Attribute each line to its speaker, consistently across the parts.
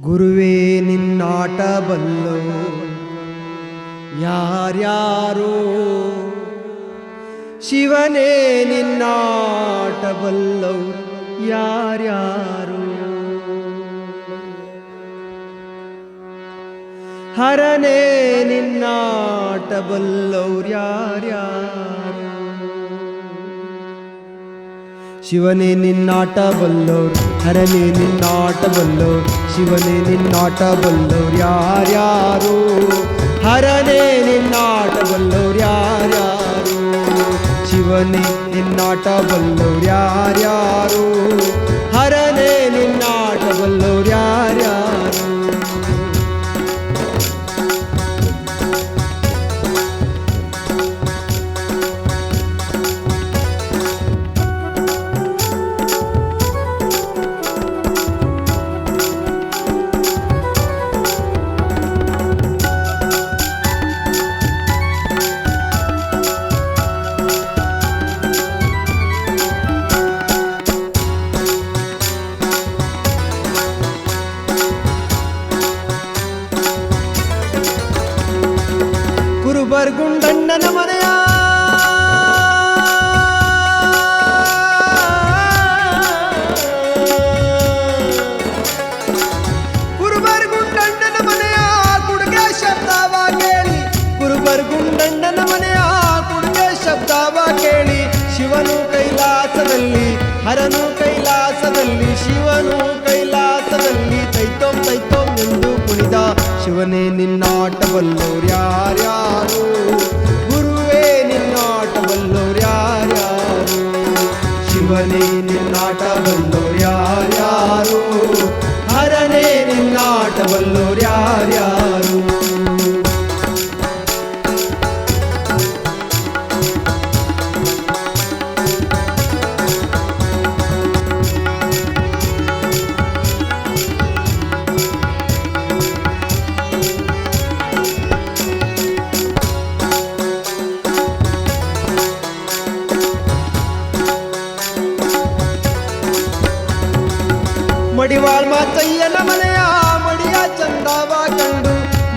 Speaker 1: ಗುರುವೇ ನಿನ್ನಾಟ ಬಲ್ಲೋ. ಯಾರ್ಯಾರೋ ಶಿವನೇ ನಿನ್ನಾಟ ಬಲ್ಲೋ. ಯಾರ್ಯಾರು. ಹರನೇ ನಿನ್ನಾಟ ಬಲ್ಲವ್ರ್ಯಾರ್ಯಾರೋ ಶಿವನೇ ನಿನ್ನಾಟ ಬಲ್ಲೋರ್, ಹರನೇ ನಿನ್ನಾಟ ಬಲ್ಲೋರ್, ಶಿವನೇ ನಿನ್ನಾಟ ಬಲ್ಲೋರ್, ಯಾರ್ಯಾರು? ಹರನೇ ನಿನ್ನಾಟ ಬಲ್ಲೋರ್, ಯಾರ್ಯಾರು? ಶಿವನೇ ನಿನ್ನಾಟ ಬಲ್ಲೋರ್, ಯಾರ್ಯಾರು? ಹರನೇ ನಿನ್ನಾಟ ಬಲ್ಲೋರ್, ಯಾರ್ಯಾರು? ಕುರುಬರ್ಗುಂಡಣ್ಣನ ಮನೆಯ ಕುರುಬರ್ಗುಂಡಣ್ಣನ ಮನೆಯ ಶಿವನು ಕೈಲಾಸದಲ್ಲಿ ಹರನು ಕೈಲಾಸದಲ್ಲಿ ಶಿವನು ಶಿವನೇ ನಿನ್ನಾಟ ಬಲ್ಲೋರ್ ಯಾರ್ಯಾರು? ಗುರುವೇ ನಿನ್ನಾಟ ಬಲ್ಲೋರ್ ಯಾರ್ಯಾರು? ಶಿವನೇ ನಿನ್ನಾಟ ಬಲ್ಲೋರ್ ಯಾರ್ಯಾರು? ಹರನೇ ನಿನ್ನಾಟ ಬಲ್ಲೋರ್ ಯಾರ್ಯಾರು?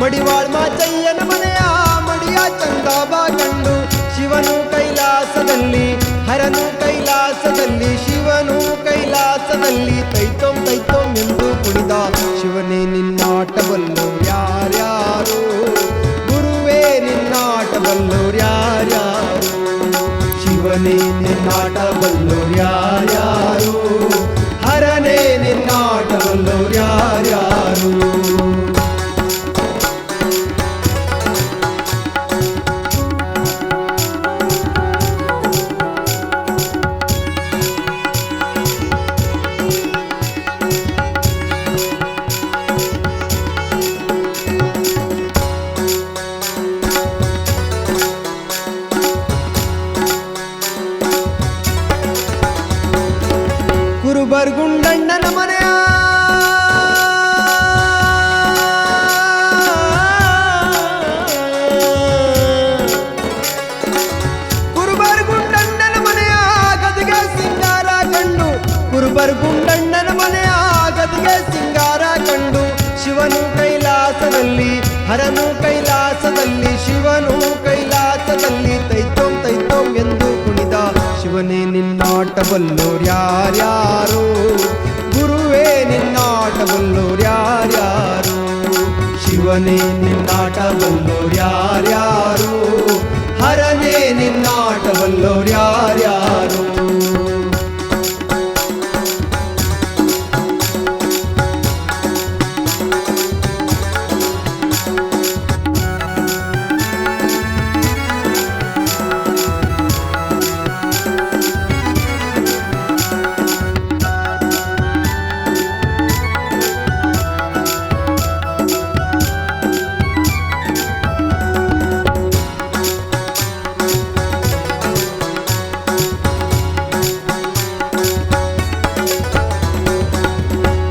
Speaker 1: ಮಡಿವಾಳ್ ಮಾಚಯ್ಯನ ಮನೆಯ ಮಡಿಯ ಚಂದಾಬ ಕಂಡು ಶಿವನು ಕೈಲಾಸದಲ್ಲಿ, ಹರನು ಕೈಲಾಸದಲ್ಲಿ, ಶಿವನು ಕೈಲಾಸದಲ್ಲಿ ತೈತೋಂ ತೈತೋಂ ಎಂದು ಕುಣಿದ ಶಿವನೇ ನಿನ್ನಾಟ ಬಲ್ಲೋರ್ ಯಾರ್ಯಾರು? ಗುರುವೇ ಬಲ್ಲೋರ್ ಯಾರ್ಯಾರು? ಶಿವನೇ ನಿನ್ನಾಟ ಬಲ್ಲೋರ್ ಯಾರ್ಯಾರು? ಹರನೇ ನಿನ್ನಾಟ ಕುರುಬರ್ಗುಂಡಣ್ಣನ ಮನೆ ಆಗದಿಗೆ ಸಿಂಗಾರ ಕಂಡು. ಶಿವನು ಕೈಲಾಸದಲ್ಲಿ, ಹರನು ಕೈಲಾಸದಲ್ಲಿ, ಶಿವನು ಕೈಲಾಸದಲ್ಲಿ ತೈತೋಂ ತೈತೋಂ ಎಂದು ಕುಣಿದ ಶಿವನೇ ನಿನ್ನಾಟ ಬಲ್ಲೋರ್ ಯಾರ್ಯಾರು? ಗುರುವೇ ನಿನ್ನಾಟ ಬಲ್ಲೋರ್ ಯಾರ್ಯಾರು? ಶಿವನೇ ನಿನ್ನಾಟ ಬಲ್ಲೋರ್ ಯಾರ್ಯಾರು? ಹರನೇ ನಿನ್ನಾಟ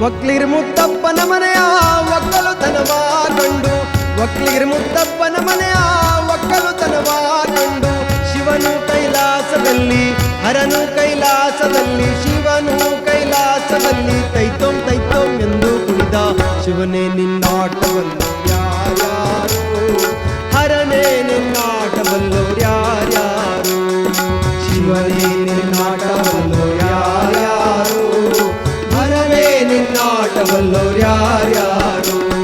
Speaker 1: ಒಕ್ಲಿರ್ ಮುತ್ತಪ್ಪನ ಮನೆಯ ಒಕ್ಕಲು ತನವಾಗಂಡು ಒಕ್ಲಿರ್ ಮುತ್ತಪ್ಪನ ಮನೆಯ ಒಕ್ಕಲು ತನವಾಗಂಡು ಶಿವನು ಕೈಲಾಸದಲ್ಲಿ, ಹರನು ಕೈಲಾಸದಲ್ಲಿ, ಶಿವನು ಕೈಲಾಸದಲ್ಲಿ ತೈತೋಂ ತೈತೋಂ ಎಂದು ಕುಳಿತ ಶಿವನೇ ನಿನ್ನಾಟವನ್ನು. ಹರನೇ ನಿನ್ನಾಟವಲ್ಲೋ ಯಾರ್ಯಾರು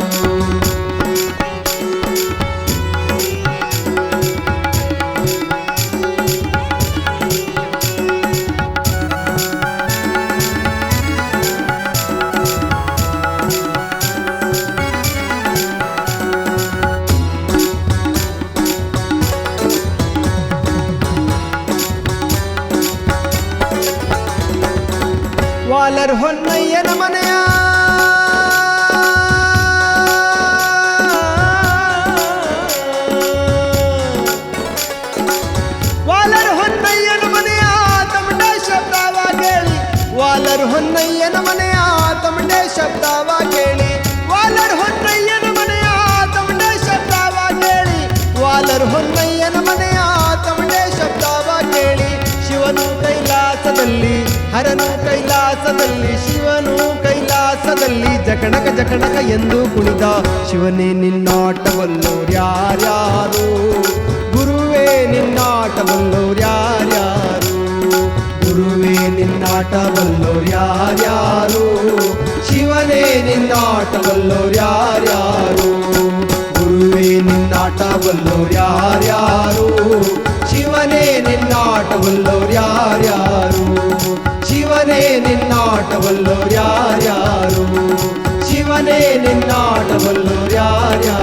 Speaker 1: ವಾಲರ್ ಹೊನ್ನಯ್ಯನ ಮನೆಯ ವಾಲರ್ ಹೊನ್ನಯ್ಯನ ಮನೆಯ ತಮಟೆ ಶಬ್ದವ ಕೇಳಿ ವಾಲರ್ ಹೊನ್ನಯ್ಯನ ಮನೆಯ ತಮಟೆ ಶಬ್ದವ ಜಕಣಕ ಜಕಣಕ ಎಂದು ಕುಣಿದ ಶಿವನೇ ನಿನ್ನಾಟವಲ್ಲೋರ್ಯಾರ್ಯಾರು ಗುರುವೇ ನಿನ್ನಾಟವಲ್ಲೋರ್ಯಾರ್ಯಾರು ಗುರುವೇ ನಿನ್ನಾಟವಲ್ಲೋರ್ಯಾರ್ಯಾರು ಶಿವನೇ ನಿನ್ನಾಟವಲ್ಲೋರ್ಯಾರ್ಯಾರು ಗುರುವೇ ನಿನ್ನಾಟವಲ್ಲೋರ್ಯಾರ್ಯಾರು ಶಿವನೇ ನಿನ್ನಾಟವಲ್ಲೋರ್ಯಾರ್ಯಾರು ಶಿವನೇ ನಿನ್ನಾಟವಲ್ಲೋರ್ಯಾರ್ಯಾರು നിന്നാടവല്ലൂരാരാ